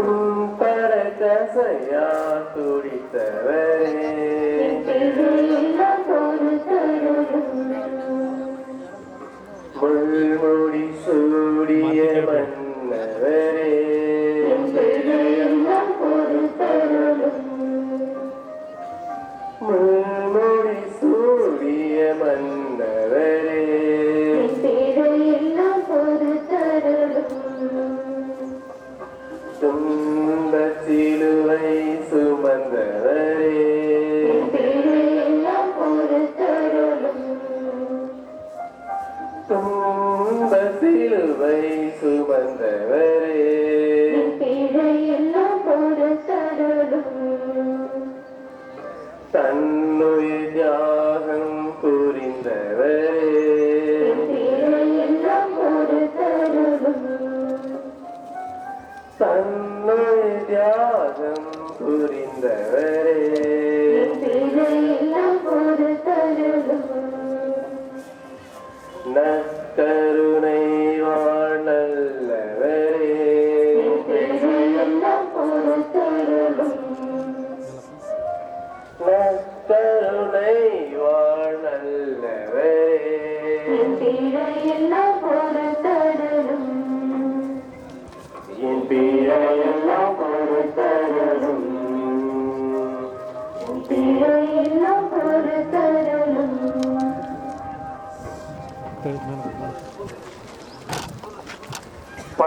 உன் பரதசையா துடித்தவரே. எல்லாம் முள்முடி சூடிய மன்னவரே Yeah.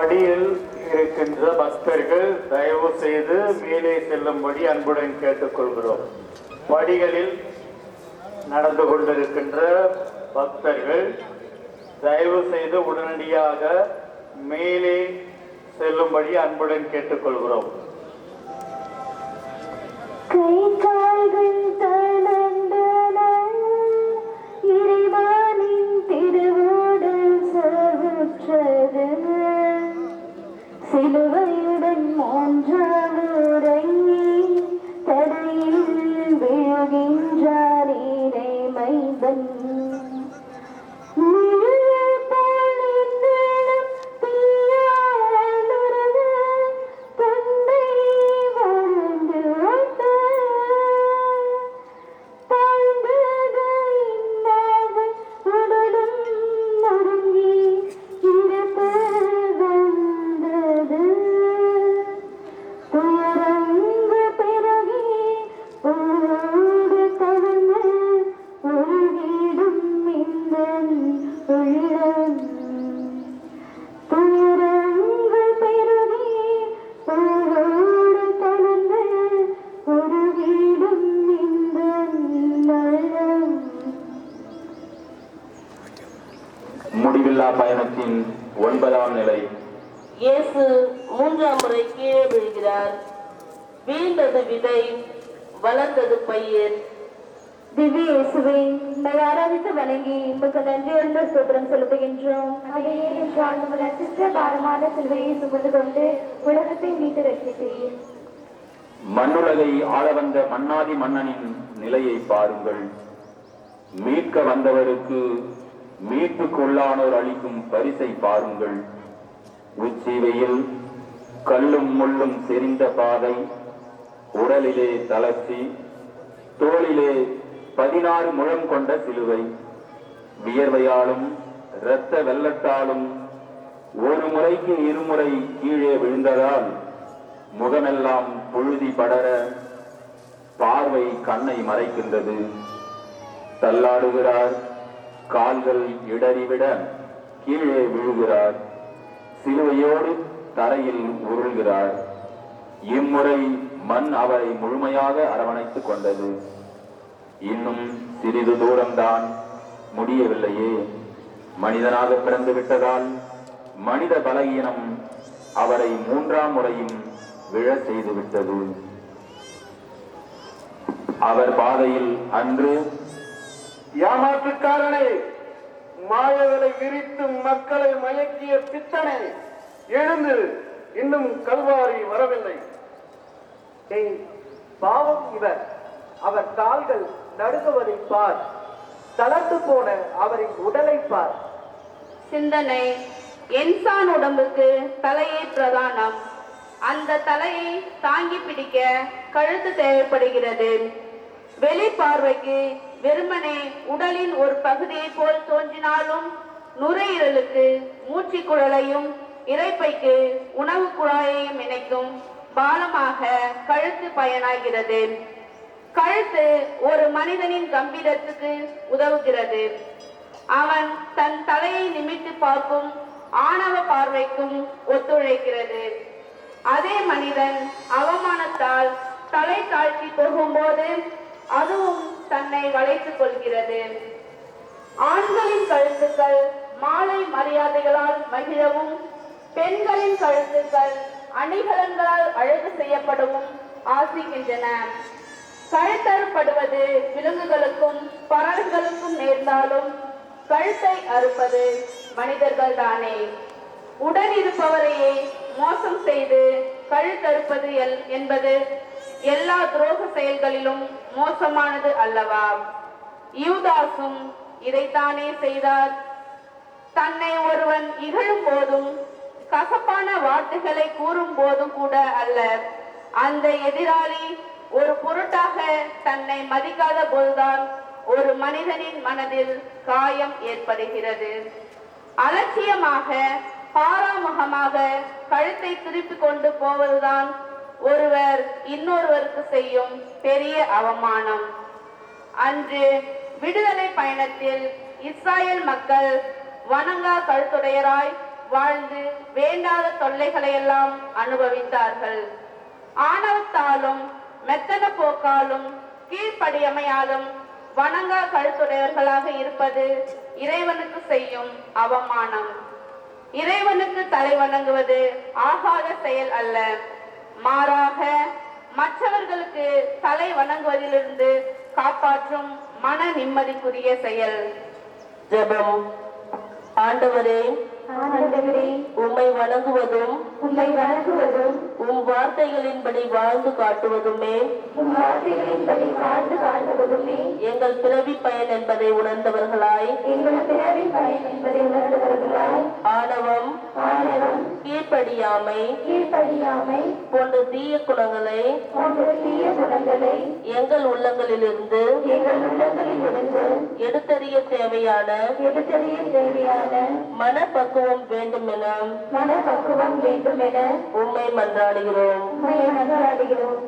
படியில் இருக்கின்ற பக்தர்கள் தயவு செய்து மேலே செல்லும்படி அன்புடன் கேட்டுக்கொள்கிறோம். படிகளில் நடந்து கொண்டிருக்கின்ற பக்தர்கள் தயவு செய்து உடனடியாக மேலே செல்லும்படி அன்புடன் கேட்டுக்கொள்கிறோம். கை கால்கள் அதே பாரமான சிலுவையை சுமந்து கொண்டு உலகத்தை மீட்டு ரட்சித்தீர் மண்ணுலகை ஆள வந்த மன்னாதி மன்னனின் நிலையை பாருங்கள். மீட்க வந்தவருக்கு மீட்புக்குள்ளானோர் அளிக்கும் பரிசை பாருங்கள். உச்சிவையில் கல்லும் முள்ளும் செறிந்த பாதை உடலிலே தளர்ச்சி தோளிலே பதினாறு முழம் கொண்ட சிலுவை. வியர்வையாலும் இரத்த வெள்ளத்தாலும் ஒரு முறைக்கு இருமுறை கீழே விழுந்ததால் முகமெல்லாம் புழுதி படர பார்வை கண்ணை மறைக்கின்றது. தள்ளாடுகிறார் கால்கள் இடறிவிட கீழே விழுகிறார் சிலுவையோடு தரையில் உருள்கிறார். இம்முறை மண் அவரை முழுமையாக அரவணைத்துக் கொண்டது. இன்னும் சிறிது தூரம்தான் முடியவில்லையே. மனிதனாக பிறந்து விட்டதால் மனித பலகீனம் அவரை மூன்றாம் முறையும் விழ செய்து விட்டது அவர் பாதையில் அன்று ஏமாற்றுக்காரனே மாயவலை விரித்து மக்களை மயக்கிய பித்தனே எழுந்து இன்னும் கல்வாரி வரவில்லை. பாவம் இவர். அவர் கால்கள் நடுங்குவதை பார். தளர்ந்து போன அவரின் உடலை பார். சிந்தனை என்சான் உடம்புக்கு தலையே பிரதானம். அந்த தலையை தாங்கி பிடிக்க கழுத்து தேவைப்படுகிறது. வெளி பார்வைக்கு வெறுமனே உடலின் ஒரு பகுதியை போல் தோன்றினாலும் நுரையீரலுக்கு மூச்சு குழலையும் இறைப்பைக்கு உணவு குழாயையும் இணைக்கும் பாலமாக கழுத்து பயனாகிறது. கழுத்து ஒரு மனிதனின் கம்பீரத்துக்கு உதவுகிறது. அவன் தன் தலையை நிமித்து பார்க்கும் ஆணவ பார்வைக்கும் ஒத்துழைக்கிறது. அதே மனிதன் அவமானத்தால் தலை தாழ்த்தி போகும்போது அதுவும் தன்னை வளைத்துக் கொள்கிறது. ஆண்களின் கழுத்துக்கள் மாலை மரியாதைகளால் மகிழவும் பெண்களின் கழுத்துக்கள் அணிகலன்களால் அழகு செய்யப்படவும் ஆசிக்கின்றன கழுத்தறுப்படுவது விலங்குகளுக்கும் பறவைகளுக்கும் நேர்ந்தாலும் கழுத்தை அறுப்பது மனிதர்கள் தானே. உடன் இருப்பவரையே மோசம் செய்து கழுத்தறுப்பது எல்- என்பது எல்லா துரோக செயல்களிலும் மோசமானது அல்லவா? யூதாசும் இதைத்தானே செய்தார். தன்னை ஒருவன் இகழும் போதும் கசப்பான வார்த்தைகளை கூறும் போதும் கூட அல்ல. அந்த எதிராளி ஒரு பொருட்டாக தன்னை மதிக்காத போதுதான் ஒரு மனிதனின் மனதில் காயம் ஏற்படுகிறது. அலட்சியமாக பாராமுகமாக கழுத்தை திருப்பிக் கொண்டு போவதுதான் ஒருவர் இன்னொருவருக்கு செய்யும் பெரிய அவமானம். அன்று விடுதலை பயணத்தில் இஸ்ராயேல் மக்கள் வணங்கா கழுத்துடையராய் வாழ்ந்து வேண்டாத தொல்லைகளை எல்லாம் அனுபவித்தார்கள். ஆணவத்தாலும் மெத்தன போக்காலும் கீழ்ப்படியமையாலும் வணங்கா கழுத்துடையவர்களாக இருப்பது இறைவனுக்கு செய்யும் அவமானம். இறைவனுக்கு தலை வணங்குவது ஆகாத செயல் அல்ல. மாறாக மற்றவர்களுக்கு தலை வணங்குவதிலிருந்து காப்பாற்றும் மன நிம்மதிக்குரிய செயல். ஜெபம். ஆண்டவரே ஆண்டவரே உம்மை வணங்குவதும் உம்மை வணங்குவதும் உம் வார்த்தைகளின்படி வாழ்ந்து காட்டுவதுமே. உம் வார்த்தைகளின்படி வாழ்ந்து காட்டுவதுமே. எங்கள் பிறவி பயன் என்பதை உணர்ந்தவர்களாய். எங்கள் பிறவி பயன் என்பதை உணர்ந்தவர்களாய். ஆணவம் ஆணவம் கீழ்ப்படியாமை. கீழ்ப்படியாமை. போன்ற தீய குணங்களை போன்ற தீய குணங்களை எங்கள் உள்ளங்களிலிருந்து எங்கள் உள்ளங்களிலிருந்து எடுத்தறிய தேவையான எடுத்தறிய தேவையான மனப்பக்குவம் வேண்டும் என மனப்பக்குவம் வேண்டும் என உம்மை மன்றாடுகிறோம். உம்மை மன்றாடுகிறோம்.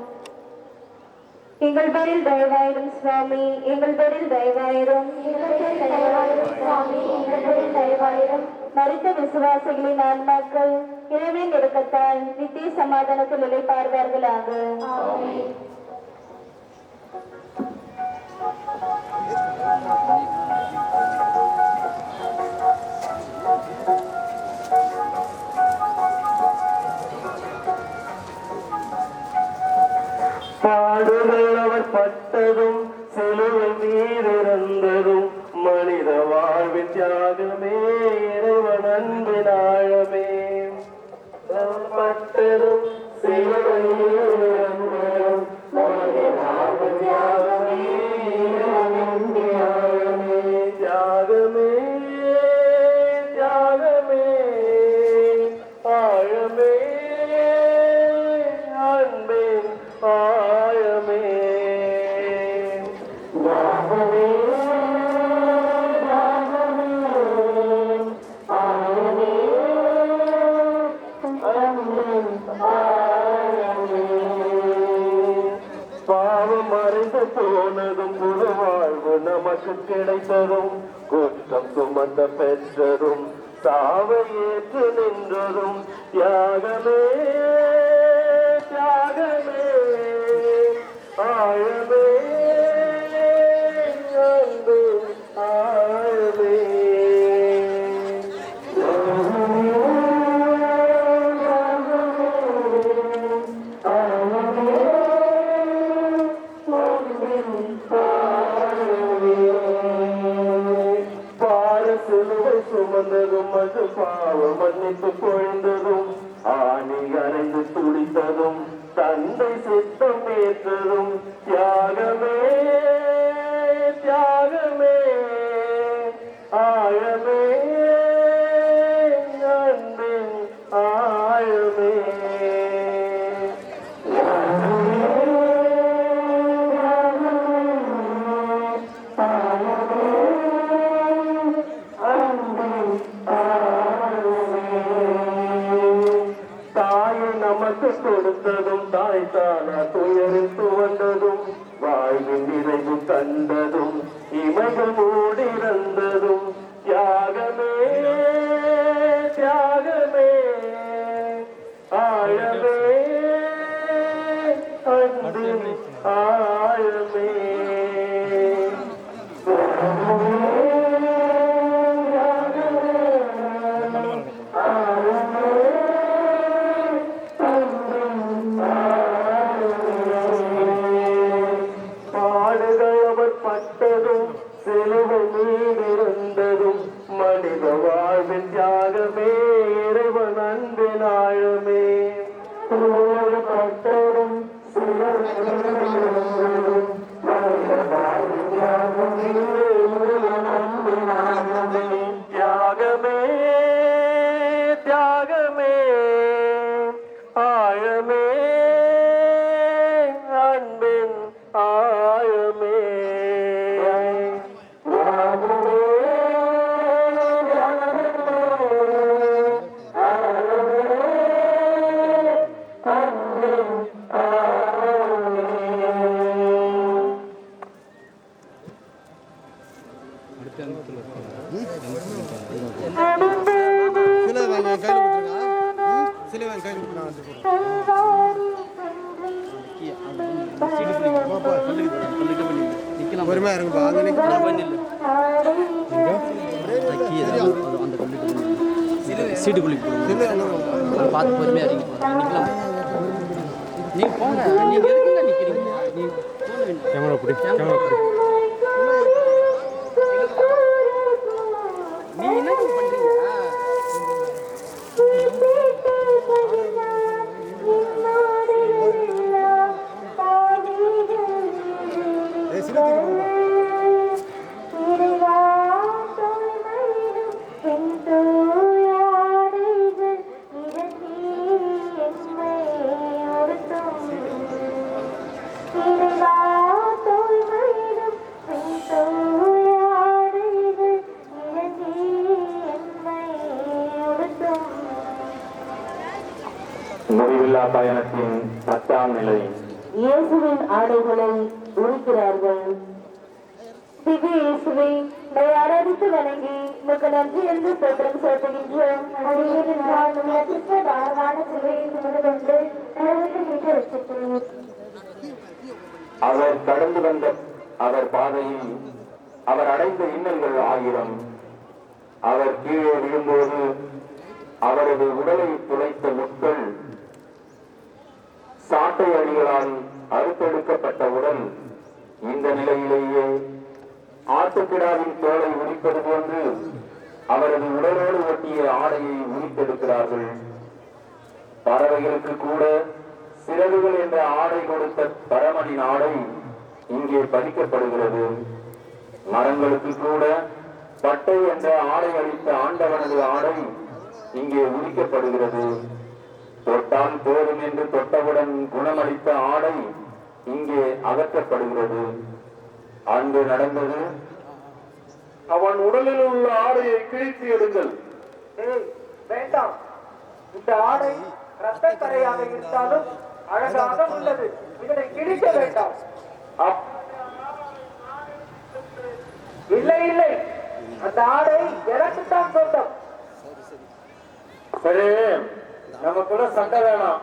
எங்கள் பேரில் தயவாயிரும் சுவாமி எங்கள் பேரில் தயவாயிரும். எங்கள் பேரில் தயவாயிரும் சுவாமி எங்கள் பேரில் தயவாயிரும். மறித்த விசுவாசிகளின் ஆன்மாக்கள் இறைவனின் நெருக்கத்தால் நித்திய சமாதானத்தில் நிலைப்பார்வார்களாக. பாடுகள் அவர் பட்டதும் சிலுவை மீதிருந்ததும் மனித வாழ்வின் தியாகமே இறைவன் அன்பினாள் ஆழமே அவர் அவை ஏற்று நின்றதும் தியாகமே தியாகமே. தனித்து மன்னிப்பு ஆணி அறைந்து துடித்ததும் தந்தை சித்தம் ஏற்றதும் தியாகமே கண்டதும் இமைகள் மூடிறந்ததும் வாழ்வின் தியாகமே இறைவன் அன்பின் ஆழமே. சிலுவை பட்டதும் வேண்டாம் கேமரா முடிவில்லா பயணத்தின் பத்தாம் நிலை. இயேசுவின் ஆடைகளை உரிக்கிறார்கள் திவ்ய இயேசுவை ஆராதித்து வணங்கி உமக்கு நன்றி என்று தோற்றம் செலுத்துகின்றோம். அவர் கடந்து வந்த அவர் பாதையில் அவர் அடைந்த இன்னல்கள் ஆயிரம். அவர் கீழே விழும்போது அவரது உடலை துளைத்த முட்கள் சாட்டை அறுத்தெடுக்கப்பட்டவுடன் இந்த நிலையிலேயே ஆட்டுக்கிடாவின் தோலை உரிப்பது போன்று அவரது உடலோடு ஒட்டிய ஆடையை உரித்தெடுக்கிறார்கள். பறவைகளுக்கு கூட சிறகுகள் என்ற ஆடை கொடுத்த பரமனின் ஆடை இங்கே பதிக்கப்படுகிறது. மரங்களுக்கு கூட பட்டை என்ற ஆடை அளித்த ஆண்டவனது ஆடை இங்கே உரிக்கப்படுகிறது. தொட்டால் போதும் என்று தொட்டவுடன் குணமளித்த ஆடை இங்கே அகற்றப்படுகிறது. அன்று நடந்தது அவன் உடலில் உள்ள ஆடையை கிழித்து எடுங்கள். வேண்டாம். இந்த ஆடை ரத்த கரையாக இருந்தாலும் அழகாக உள்ளது. இதனை கிழிக்க வேண்டாம். இல்லை இல்லை. அந்த ஆடை எனக்குத்தான் சொந்தம். சரி. நமக்குள்ள சண்டை வேணாம்.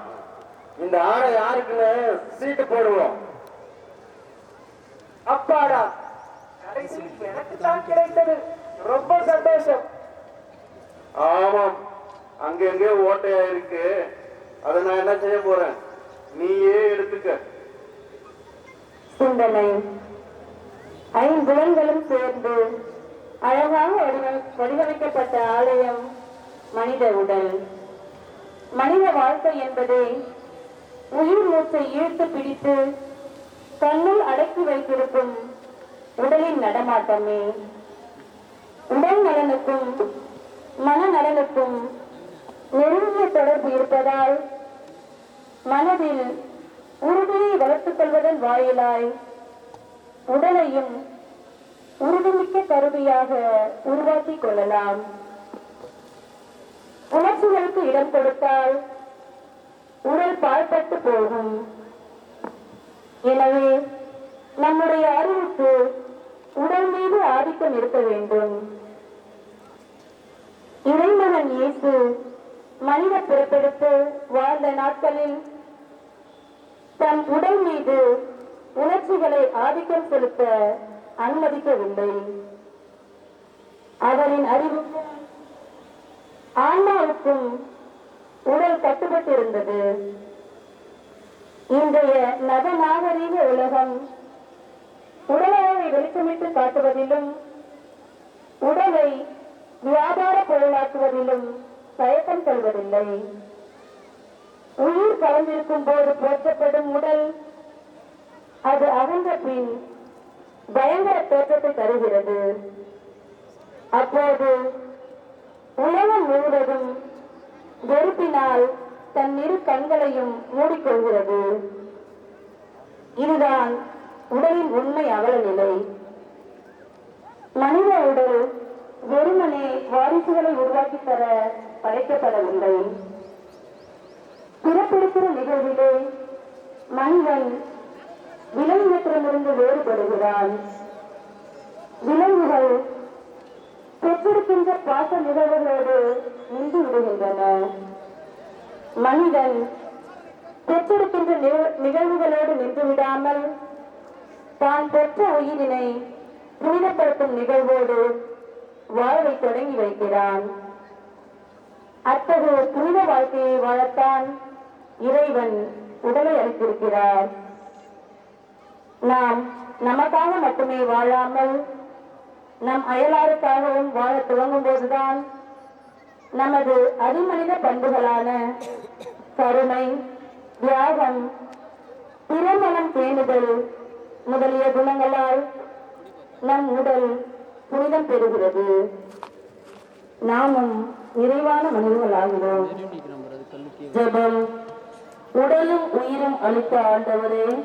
இந்த ஆடை யாருக்குன்னு சீட்டு போடுவோம். அப்பாடா கடைசி எனக்கு தான் கிடைத்தது. ரொம்ப சந்தோஷம். ஆமாம் அங்கங்கே ஓட்டையா இருக்கு. அதை நான் என்ன செய்ய போறேன்? நீயே எடுத்துக்க. சிந்தனை ஐம்புலன்களும் சேர்ந்து அழகாக வடிவமைக்கப்பட்ட ஆலயம் மனித உடல். மனித வாழ்க்கை என்பதே உயிர் மூச்சை இழுத்து பிடித்து தன்னுள் அடக்கி வைத்திருக்கும் உடலின் நடமாட்டமே. உடல் நலனுக்கும் மனநலனுக்கும் நெருங்கிய தொடர்பு இருப்பதால் மனதில் உறுதியை வளர்த்துக் கொள்வதன் வாயிலாய் உடலையும் உறுதிமிக்க கருவியாக உருவாக்கிக் கொள்ளலாம். உடலுக்கு இடம் கொடுத்தால் உடல் பாழ்பட்டு போகும். எனவே நம்முடைய அறிவுக்கு உடல் மீது ஆதிக்கம் இருக்க வேண்டும். இறைமகன் இயேசு மனித பிறப்பெடுத்து வாழ்ந்த நாட்களில் தன் உடல் மீது உணர்ச்சிகளை ஆதிக்கம் செலுத்த அனுமதிக்கவில்லை. அவரின் அறிவுக்கு ஆன்மாவுக்கும் உடல் கட்டுப்பட்டிருந்தது. இன்றைய நவநாகரீக உலகம் உடலாவை வெளிச்சமிட்டு காட்டுவதிலும் உடலை வியாபார பொருளாக்குவதிலும் தயக்கம் கொள்வதில்லை. உயிர் கலந்திருக்கும் போது போற்றப்படும் உடல் அது அகன்ற பின் பயங்கர தோற்றத்தை தருகிறது. அப்போது உலகம் முழுவதும் வெறுப்பினால் தன் இரு கண்களையும் மூடிக்கொள்கிறது. இதுதான் உடலின் உண்மை அவல நிலை. மனித உடல் வெறுமனே வாரிசுகளை உருவாக்கி தர படைக்கப்படவில்லை. பிறப்பெடுக்கிற நிகழ்விலே மனிதன் விலங்கினத்திடமிருந்து வேறுபடுகிறான். விலங்குகள் பெற்றெடுக்கின்ற பாச நிகழ்வுகளோடு நின்று விடுகின்றன. மனிதன் பெற்றெடுக்கின்ற நிகழ்வுகளோடு நின்று விடாமல் தான் பெற்ற உயிரினை புனிதப்படுத்தும் நிகழ்வோடு வாழ்வை தொடங்கி வைக்கிறான். அத்தகைய புனித வாழ்க்கையை வாழத்தான் இறைவன் உடலை அளித்திருக்கிறார். நாம் நமக்காக மட்டுமே வாழாமல் நம் அயலாருக்காகவும் வாழ துவங்கும் போதுதான் நமது அடிமனித பண்புகளான கருணை தியாகம் திருமணம் பேணுதல் முதலிய குணங்களால் நம் உடல் புனிதம் பெறுகிறது. நாமும் நிறைவான மனிதர்களாகிறோம் ஜெபம். உடலும் உயிரும் அளித்த ஆண்டவரே.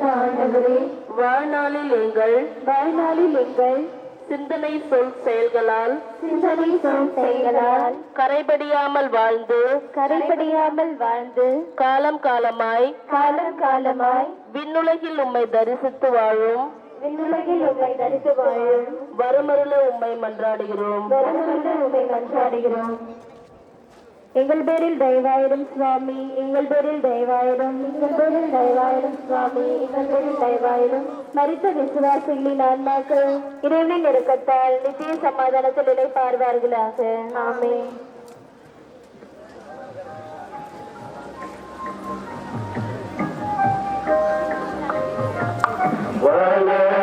ஆண்டவரே. வாழ்நாளில் எங்கள் வாழ்நாளில் எங்கள் சிந்தனை சொல் செயல்களால் சிந்தனை சொல் செயல்களால் கரைபடியாமல் வாழ்ந்து கரைபடியாமல் வாழ்ந்து காலம் காலமாய் காலம் காலமாய் விண்ணுலகில் உம்மை தரிசித்து வாழும் விண்ணுலகில் உண்மை தரித்து வாழும் வருமருள உம்மை மன்றாடுகிறோம். வருமென்று உண்மை மன்றாடுகிறோம். எங்கள் பேரில் தயவாயிரம் சுவாமி எங்கள் பேரில் தயவாயிரம் எங்கள் பேரில் தயவாயிரம் சுவாமி எங்கள் பேரில் தயவாயிரம் மறித்த விசுவாசிகளின் ஆன்மாக்கள் இறைவனின் நெருக்கத்தால் நித்திய சமாதானத்தில் நிலை பார்வார்களாக. ஆமே Well,